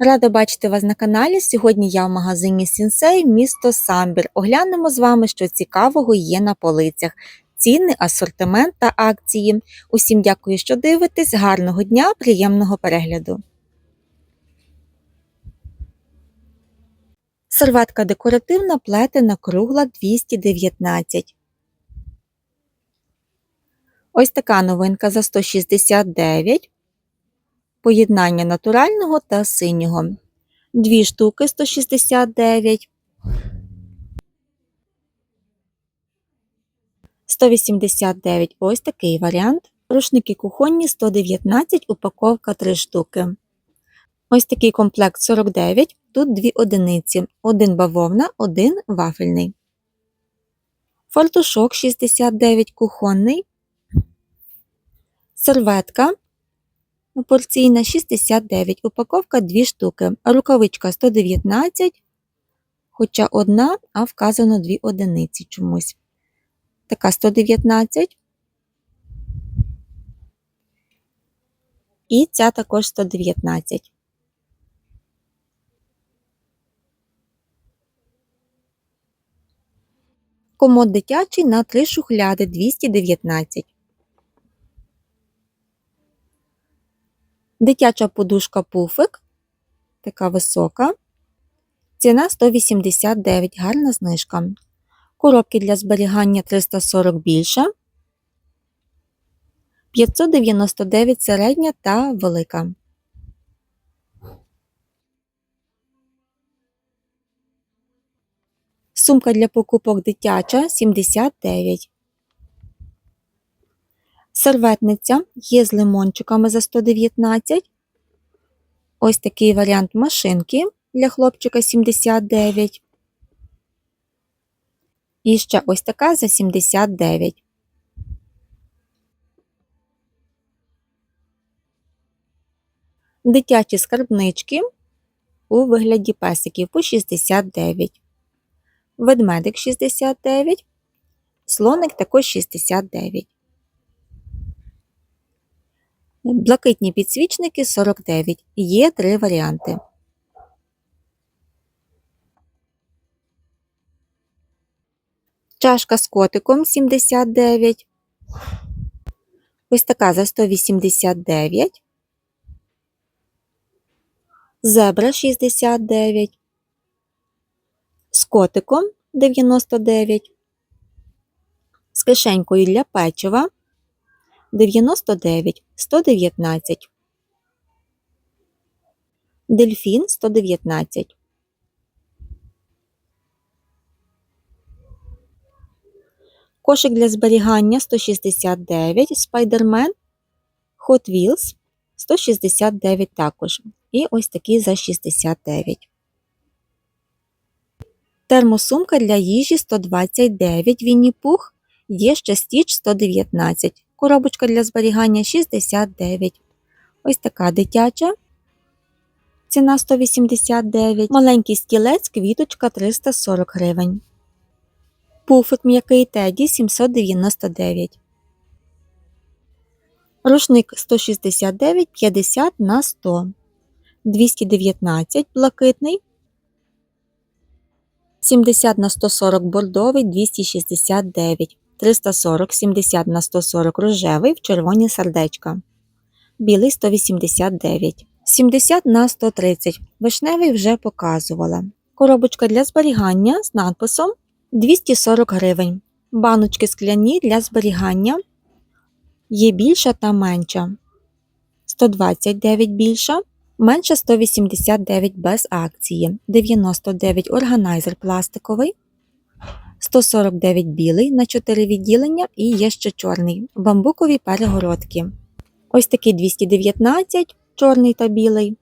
Рада бачити вас на каналі. Сьогодні я в магазині Сінсей, місто Самбір. Оглянемо з вами, що цікавого є на полицях. Ціни, асортимент та акції. Усім дякую, що дивитесь. Гарного дня, приємного перегляду. Серветка декоративна, плетена, кругла 219. Ось така новинка за 169 поєднання натурального та синього. Дві штуки 169. 189 ось такий варіант. Рушники кухонні 119, упаковка 3 штуки. Ось такий комплект 49, тут дві одиниці. Один бавовна, один вафельний. Фартушок 69 кухонний. Серветка порційна 69, упаковка 2 штуки, рукавичка 119, хоча одна, а вказано 2 одиниці чомусь. Така 119. І ця також 119. Комод дитячий на 3 шухляди 219. Дитяча подушка пуфик, така висока. Ціна 189, гарна знижка. Коробки для зберігання 340 більша. 599 середня та велика. Сумка для покупок дитяча 79. Серветниця є з лимончиками за 119. Ось такий варіант машинки для хлопчика 79. І ще ось така за 79. Дитячі скарбнички у вигляді песиків по 69. Ведмедик 69. Слоник також 69. Блакитні підсвічники 49. Є три варіанти. Чашка з котиком 79. Ось така за 189. Зебра 69. З котиком 99. З кишенькою для печива 99, 119. Дельфін 119. Кошик для зберігання 169, Спайдермен, Hot Wheels 169 також. І ось такий за 69. Термосумка для їжі 129 Вінні Пух. Є ще стіч 119. Коробочка для зберігання 69. Ось така дитяча. Ціна 189. Маленький стілець, квіточка 340 гривень. Пуфик м'який теді 799. Рушник 169 50 на 100. 219 блакитний. 70 на 140 бордовий 269. 340 70 на 140 рожевий в червоні сердечка. Білий 189. 70 на 130. Вишневий вже показувала. Коробочка для зберігання з надписом 240 гривень. Баночки скляні для зберігання. Є більша та менша. 129 більша. Менша 189 без акції. 99 органайзер пластиковий. 149 білий на 4 відділення і є ще чорний. Бамбукові перегородки. Ось такий 219, чорний та білий.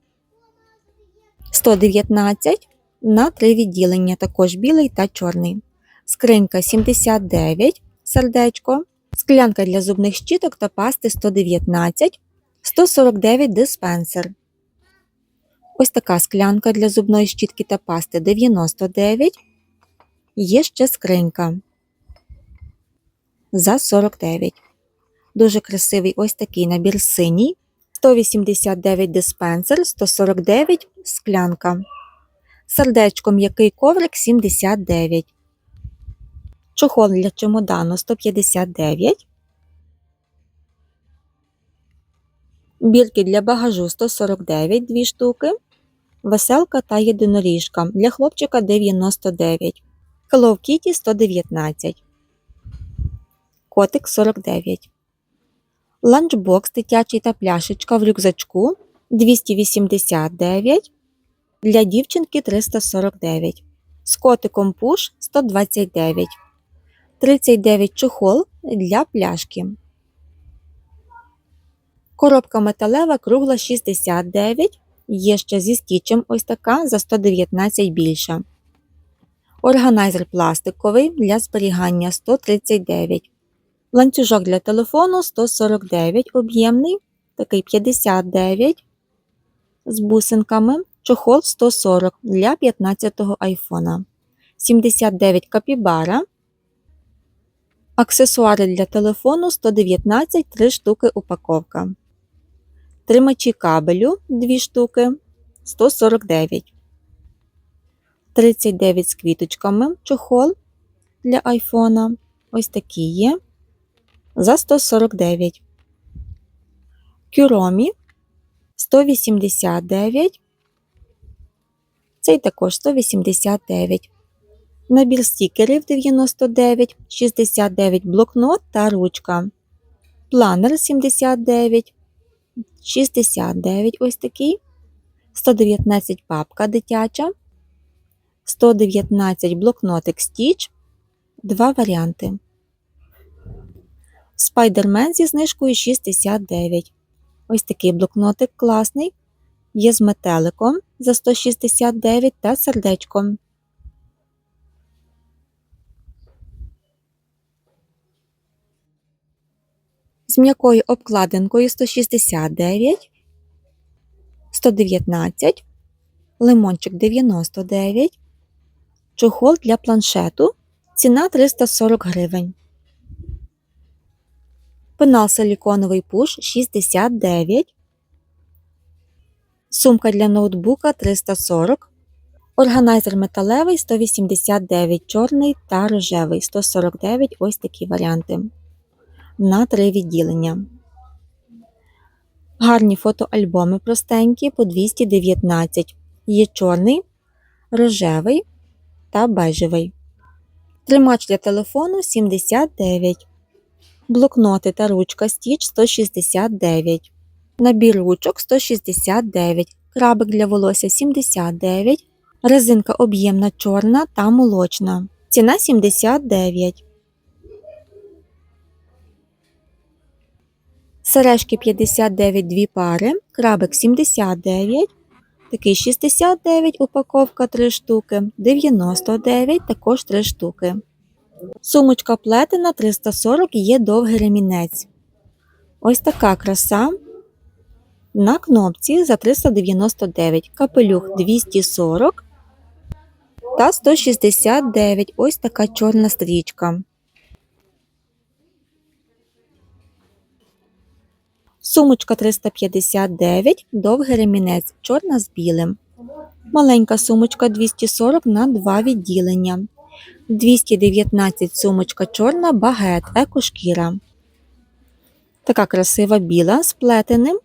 119 на 3 відділення, також білий та чорний. Скринька 79, сердечко. Склянка для зубних щіток та пасти 119, 149 диспенсер. Ось така склянка для зубної щітки та пасти 99. Є ще скринька за 49. Дуже красивий ось такий набір синій 189 диспенсер, 149 склянка. Сердечко м'який коврик 79. Чохол для чемодану 159. Бірки для багажу 149 2 штуки. Веселка та єдиноріжка для хлопчика 99. Hello Kitty 119. Котик 49. Ланчбокс дитячий та пляшечка в рюкзачку 289. Для дівчинки 349. З котиком пуш 129. 39 чохол для пляшки. Коробка металева кругла 69. Є ще зі стічем ось така за 119 більша. Органайзер пластиковий для зберігання 139. Ланцюжок для телефону 149 об'ємний, такий 59 з бусинками. Чохол 140 для 15-го айфона. 79 капібара. Аксесуари для телефону 119 3 штуки упаковка. Тримачі кабелю 2 штуки 149. 39 з квіточками чохол для айфона. Ось такі є. За 149. Кюромі 189. Цей також 189. Набір стікерів 99, 69 блокнот та ручка. Планер 79, 69 ось такий. 119 папка дитяча. 119 блокнотик Stitch. Два варіанти. Спайдермен зі знижкою 69. Ось такий блокнотик класний. Є з метеликом за 169 та сердечком. З м'якою обкладинкою 169, 119, лимончик 99, чохол для планшету. Ціна 340 гривень. Пенал силіконовий пуш 69. Сумка для ноутбука 340. Органайзер металевий 189 чорний та рожевий 149 ось такі варіанти. На три відділення. Гарні фотоальбоми простенькі по 219. Є чорний, рожевий та бежевий. Тримач для телефону 79. Блокноти та ручка Stitch 169. Набір ручок 169. Крабик для волосся 79. Резинка об'ємна чорна та молочна. Ціна 79. Сережки 59 дві пари. Крабик 79. Такий 69 упаковка 3 штуки. 99 також 3 штуки. Сумочка плетена 340 є довгий ремінець. Ось така краса. На кнопці за 399, капелюх 240 та 169 ось така чорна стрічка. Сумочка 359, довгий ремінець, чорна з білим. Маленька сумочка 240 на 2 відділення. 219 сумочка чорна, багет, екошкіра. Така красива біла з плетеним.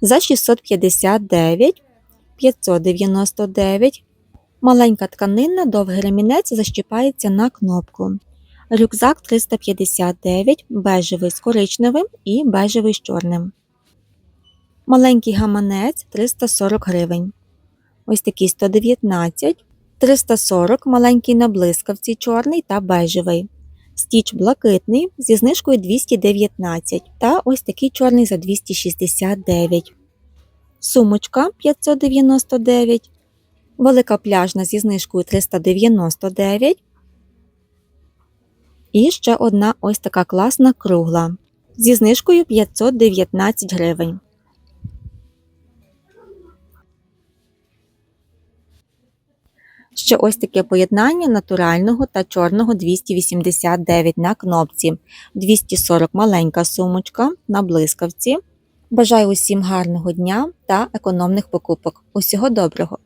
За 659, 599. Маленька тканина, довгий ремінець защіпається на кнопку. Рюкзак 359, бежевий з коричневим і бежевий з чорним. Маленький гаманець 340 гривень. Ось такий 119, 340 маленький на блискавці чорний та бежевий. Стіч блакитний зі знижкою 219 та ось такий чорний за 269. Сумочка 599. Велика пляжна зі знижкою 399. І ще одна ось така класна кругла. Зі знижкою 519 гривень. Ще ось таке поєднання натурального та чорного 289 на кнопці, 240 маленька сумочка на блискавці, Бажаю усім гарного дня та економних покупок. Усього доброго!